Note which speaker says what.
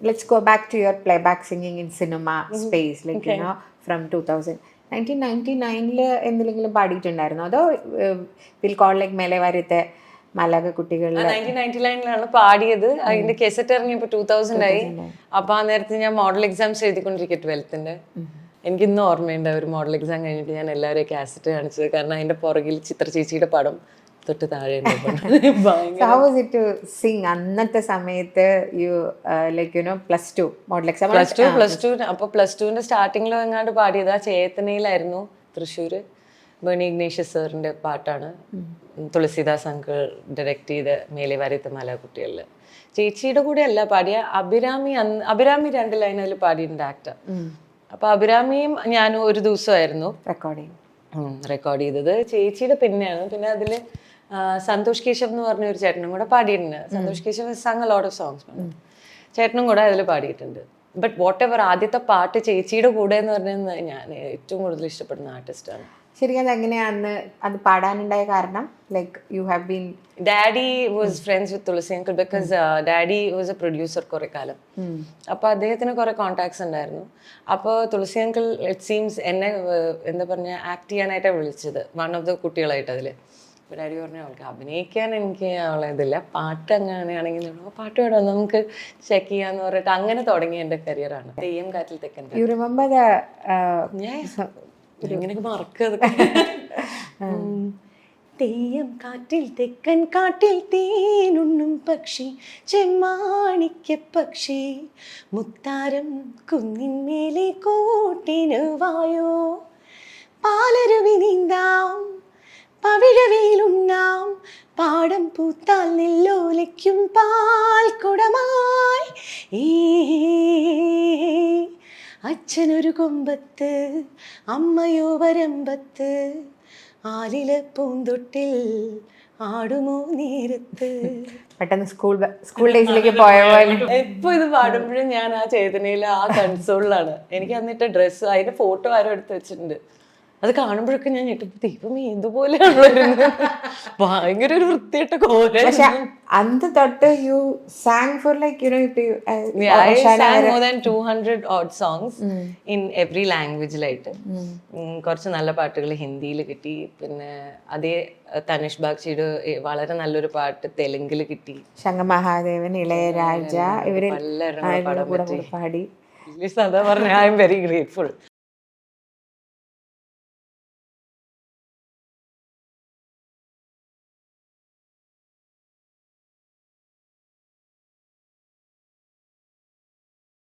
Speaker 1: let's go back to your playback singing in cinema mm-hmm. space like okay. you know from 2000 1999 എന്തെങ്കിലും പാടിയിട്ടുണ്ടായിരുന്നു? അതോ will call like മേലെ വരത്തെ മലക കുട്ടികളിൽ
Speaker 2: nineteen ninety നയനിലാണ് പാടിയത്. അതിന്റെ കെസറ്റ് ഇറങ്ങിയപ്പോ ടൂ തൗസൻഡ് ആയി. അപ്പൊ ആ നേരത്തെ ഞാൻ മോഡൽ എക്സാംസ് എഴുതിക്കൊണ്ടിരിക്കും ട്വൽത്തിന്റെ എനിക്ക് ഇന്നും ഓർമ്മയുണ്ട് ഒരു മോഡൽ എക്സാം കഴിഞ്ഞിട്ട് ഞാൻ എല്ലാവരെയും കാസറ്റ് കാണിച്ചത്. കാരണം അതിന്റെ പുറകിൽ ചിത്ര ചേച്ചിയുടെ പടം. തൊട്ട് താഴെ
Speaker 1: ഇറ്റ് സിംഗ് അന്നത്തെ സമയത്ത് you like you know plus two model exam
Speaker 2: plus two plus two അപ്പൊ പ്ലസ് ടുവിന്റെ സ്റ്റാർട്ടിങ്ങിൽ എങ്ങാണ്ട് പാടിയത്? ആ ചേത്തനയിലായിരുന്നു തൃശ്ശൂര്. ബേണി ഇഗ്നേഷ്യസ് സാറിന്റെ പാട്ടാണ്. തുളസിദാസ് അങ്കിൾ ഡയറക്റ്റ് ചെയ്ത മേലെ വരത്ത മല കുട്ടികളിൽ ചേച്ചിയുടെ കൂടെ അല്ല പാടിയ അഭിരാമി അന്ന് അഭിരാമി രണ്ട് ലൈൻ അതിൽ പാടിയിട്ടുണ്ട് ആക്ടർ അപ്പൊ അഭിരാമിയും ഞാനും ഒരു ദിവസമായിരുന്നു.
Speaker 1: റെക്കോർഡിങ്
Speaker 2: റെക്കോർഡ് ചെയ്തത്. ചേച്ചിയുടെ പിന്നെയാണ്. പിന്നെ അതിൽ സന്തോഷ് കേശവ് എന്ന് പറഞ്ഞ ഒരു ചേട്ടനും കൂടെ പാടിയിട്ടുണ്ട്. Santhosh Keshav sung lot of songs ചേട്ടനും കൂടെ അതിൽ പാടിയിട്ടുണ്ട്. ബട്ട് വാട്ട് എവർ ആദ്യത്തെ പാട്ട് ചേച്ചിയുടെ കൂടെ എന്ന് പറഞ്ഞാൽ ഞാൻ ഏറ്റവും കൂടുതൽ ഇഷ്ടപ്പെടുന്ന ആർട്ടിസ്റ്റാണ്
Speaker 1: ശരിക്കും അത് എങ്ങനെയാ അത് പാടാനുണ്ടായ കാരണം? Like you have been
Speaker 2: daddy was friends with Thulasi uncle because daddy was a producer കുറെ കാലം. അപ്പൊ അദ്ദേഹത്തിന് കുറെ കോൺടാക്ട്സ് ഉണ്ടായിരുന്നു. അപ്പോൾ തുളസി അങ്കിൾ ഇറ്റ് സീംസ് എന്നെ എന്താ പറഞ്ഞ ആക്ട് ചെയ്യാനായിട്ടാണ് വിളിച്ചത്. വൺ ഓഫ് ദ കുട്ടികളായിട്ട് അതിൽ അപ്പോൾ ഡാഡി പറഞ്ഞു അവൾക്ക് അഭിനയിക്കാൻ എനിക്ക് അവളെ ഇതില്ല. പാട്ട് അങ്ങനെയാണെങ്കിൽ പാട്ട് വേണം നമുക്ക് ചെക്ക് ചെയ്യാന്ന് പറഞ്ഞിട്ട് അങ്ങനെ തുടങ്ങിയ എന്റെ കരിയറാണ് തെയ്യം കാറ്റിൽ തെക്കൻ കാറ്റ്.
Speaker 1: യു റിമെമ്പർ ദ
Speaker 2: ഞാൻ ഇങ്ങനെയൊക്കെ മറക്കത് തെയ്യം കാറ്റിൽ തെക്കൻ കാട്ടിൽ തേനുണ്ണും പക്ഷി ചെമ്മാണിക്ക പക്ഷി മുത്താരം കുന്നിന്മേലെ കൂട്ടിന് വായോ പവിഴവയിലുണ്ണാം പാടം പൂത്താൽ നെല്ലോലയ്ക്കും പാൽ കുടമായി. ഈ അച്ഛനൊരു കൊമ്പത്ത് അമ്മയോ വരമ്പത്ത് ആലില പൂന്തൊട്ടിൽ ആടുമോ നേരത്ത്.
Speaker 1: പെട്ടെന്ന് സ്കൂൾ സ്കൂൾ ഡേയ്സിലേക്ക് പോയ പോലെ.
Speaker 2: എപ്പോ ഇത് പാടുമ്പോഴും ഞാൻ ആ ചേതനയിൽ ആ കൺസോളിലാണ്. എനിക്ക് അന്നിട്ട് ഡ്രസ്സ് അതിന്റെ ഫോട്ടോ ആരോ എടുത്ത് വെച്ചിട്ടുണ്ട്. അത് കാണുമ്പോഴൊക്കെ ഞാൻ ഞെട്ടിപ്പോ ദൈവമേ ഇരുന്നത്. ഭയങ്കര ഒരു വൃത്തിയിട്ട കോല
Speaker 1: പക്ഷെ അന്ന് തൊട്ട് you sang for like you know
Speaker 2: sang more than 200 odd songs in every languageലായിട്ട് കുറച്ച് നല്ല പാട്ടുകൾ ഹിന്ദിയിൽ കിട്ടി. പിന്നെ അതേ തനുഷ് തനിഷ് വളരെ നല്ലൊരു പാട്ട് തെലുങ്കിൽ കിട്ടി.
Speaker 1: ശങ്ക മഹാദേവൻ ഇളയരാജ ഇവർ പാടി
Speaker 2: സാധാ പറഞ്ഞ ഐ എം വെരി ഗ്രേറ്റ്ഫുൾ